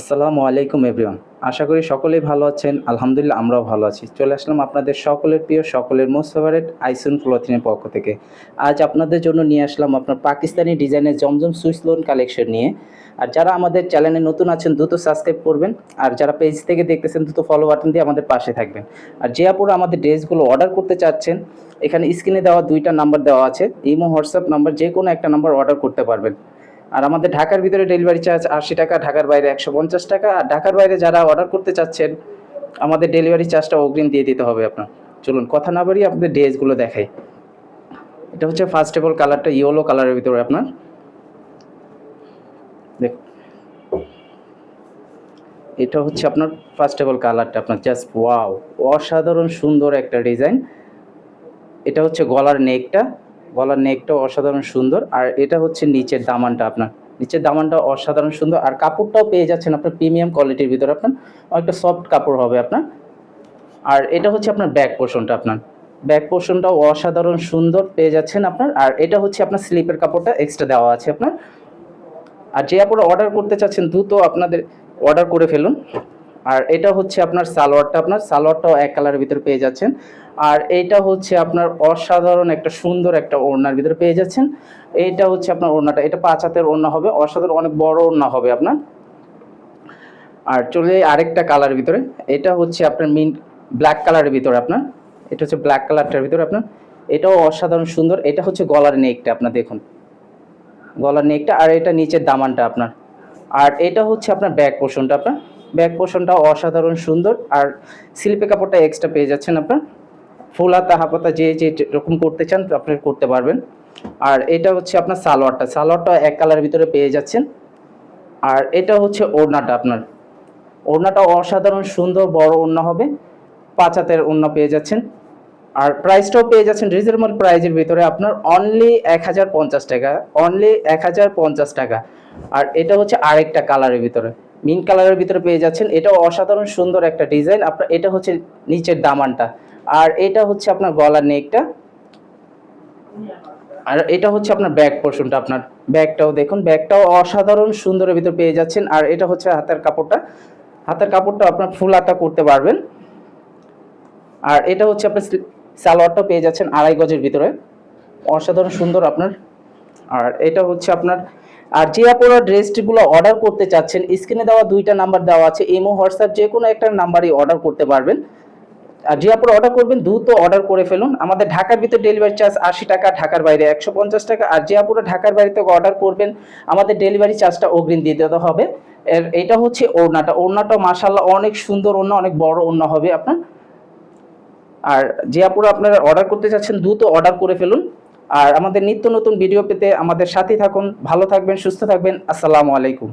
আসসালামু আলাইকুম এভরিওয়ান আশা করি সকলেই ভালো আছেন। আলহামদুলিল্লাহ, আমরাও ভালো আছি। চলে আসলাম আপনাদের সকলের প্রিয়, সকলের মোস্ট ফেভারেট আইসুন ক্লথিনের পক্ষ থেকে। আজ আপনাদের জন্য নিয়ে আসলাম আপনার পাকিস্তানি ডিজাইনের জমজম সুইস লোন কালেকশন নিয়ে। আর যারা আমাদের চ্যানেলে নতুন আছেন, দ্রুত সাবস্ক্রাইব করবেন। আর যারা পেজ থেকে দেখতেছেন, দ্রুত ফলো বাটন দিয়ে আমাদের পাশে থাকবেন। আর যে আপুরা আমাদের ড্রেসগুলো অর্ডার করতে চাচ্ছেন, এখানে স্ক্রিনে দেওয়া দুইটা নাম্বার দেওয়া আছে। ইমো হোয়াটসঅ্যাপ নাম্বার যে কোনো একটা নাম্বার অর্ডার করতে পারবেন। আর আমাদের ঢাকার ভিতরে ডেলিভারি চার্জ আশি টাকা, ঢাকার বাইরে একশো পঞ্চাশ টাকা। আর ঢাকার বাইরে যারা অর্ডার করতে চাচ্ছেন, আমাদের ডেলিভারি চার্জটা অগ্রিম দিয়ে দিতে হবে আপনার। চলুন কথা না বাড়িয়ে আপনাদের ড্রেসগুলো দেখাই। এটা হচ্ছে ফার্স্ট অফ অল কালারটা ইয়েলো কালারের ভিতরে আপনার। দেখ এটা হচ্ছে আপনার ফার্স্ট অফ অল কালারটা আপনার জাস্ট ওয়াও অসাধারণ সুন্দর একটা ডিজাইন এটা হচ্ছে গলার নেকটা গলার নেকটাও অসাধারণ সুন্দর। আর এটা হচ্ছে নিচের দামানটা আপনার। নিচের দামানটা অসাধারণ সুন্দর। আর কাপড়টাও পেয়ে যাচ্ছেন আপনার প্রিমিয়াম কোয়ালিটির ভিতরে আপনার। অনেকটা সফট কাপড় হবে আপনার। আর এটা হচ্ছে আপনার ব্যাক পোর্শনটা আপনার। ব্যাক পোর্শনটাও অসাধারণ সুন্দর পেয়ে যাচ্ছেন আপনার। আর এটা হচ্ছে আপনার স্লিপের কাপড়টা এক্সট্রা দেওয়া আছে আপনার। আর যে আপনারা অর্ডার করতে চাচ্ছেন, দ্রুত আপনাদের অর্ডার করে ফেলুন। আর এটা হচ্ছে আপনার সালোয়ারটা। আপনার সালোয়ারটাও এক কালারের ভিতরে পেয়ে যাচ্ছেন। আর এইটা হচ্ছে আপনার অসাধারণ একটা সুন্দর একটা ওড়নার ভিতরে পেয়ে যাচ্ছেন। এইটা হচ্ছে আপনার ওড়নাটা। এটা পাঁচ হাতের ওড়না হবে। অসাধারণ অনেক বড় ওড়না হবে আপনার। আর চলে আরেকটা কালারের ভিতরে। এটা হচ্ছে আপনার মিন ব্ল্যাক কালারের ভিতরে আপনার। এটা হচ্ছে ব্ল্যাক কালারটার ভিতরে আপনার। এটাও অসাধারণ সুন্দর। এটা হচ্ছে গলার নেকটা আপনার দেখুন। গলার নেকটা আর এটা নিচের দামানটা আপনার। আর এটা হচ্ছে আপনার ব্যাক পোর্শনটা আপনার। ব্যাক পোর্শনটা অসাধারণ সুন্দর। আর স্লিপে কাপড়টা এক্সট্রা পেয়ে যাচ্ছেন আপনার। ফুল হাতা হাফাতা যে যে রকম করতে চান আপনি করতে পারবেন। আর এটা হচ্ছে আপনার সালোয়ারটা। সালোয়ারটা এক কালারের ভিতরে পেয়ে যাচ্ছেন। আর এটা হচ্ছে ওড়নাটা আপনার। ওড়নাটা অসাধারণ সুন্দর বড় ওড়না হবে। পাঁচ হাতের ওড়না পেয়ে যাচ্ছেন। আর প্রাইসটাও পেয়ে যাচ্ছেন রিজনেবল প্রাইজের ভিতরে আপনার অনলি এক হাজার পঞ্চাশ টাকা। অনলি এক হাজার পঞ্চাশ টাকা। আর এটা হচ্ছে আরেকটা কালারের ভিতরে। মিন কালারের ভিতরে পেয়ে যাচ্ছেন। এটাও অসাধারণ সুন্দর একটা ডিজাইন। আপনার এটা হচ্ছে নিচের দামানটা। আর এটা হচ্ছে আপনার গলার নেকটা। আর এটা হচ্ছে আপনার ব্যাক পোর্শনটা আপনার। ব্যাগটাও দেখুন। ব্যাগটাও অসাধারণ সুন্দরের ভিতর পেয়ে যাচ্ছেন। আর এটা হচ্ছে হাতের কাপড়টা। হাতের কাপড়টা আপনার ফুল হাতা করতে পারবেন। আর এটা হচ্ছে আপনার স্লি- সালোয়ারটাও পেয়ে যাচ্ছেন আড়াই গজের ভিতরে। অসাধারণ সুন্দর আপনার। আর এটা হচ্ছে আপনার আর যে আপনারা ড্রেসগুলো অর্ডার করতে চাচ্ছেন, স্ক্রিনে দেওয়া দুইটা নাম্বার দেওয়া আছে, ইমো, হোয়াটসঅ্যাপ, যে কোনো একটা নাম্বারই অর্ডার করতে পারবেন। আর যে আপনারা অর্ডার করবেন, দ্রুত অর্ডার করে ফেলুন। আমাদের ঢাকার ভিতরে ডেলিভারি চার্জ আশি টাকা, ঢাকার বাইরে একশো পঞ্চাশ টাকা। আর যে আপনারা ঢাকার বাইরে থেকে অর্ডার করবেন, আমাদের ডেলিভারি চার্জটা অগ্রিম দিয়ে দিতে হবে। এর, এটা হচ্ছে ওড়নাটা। ওড়নাটা মাসাল্লাহ অনেক সুন্দর ওড়না, অনেক বড় ওড়না হবে আপনার। আর যে আপুরা আপনারা অর্ডার করতে চাচ্ছেন, দ্রুত অর্ডার করে ফেলুন। আর আমাদের নিত্য নতুন ভিডিও পেতে আমাদের সাথেই থাকুন, ভালো থাকবেন, সুস্থ থাকবেন, আসসালামু আলাইকুম।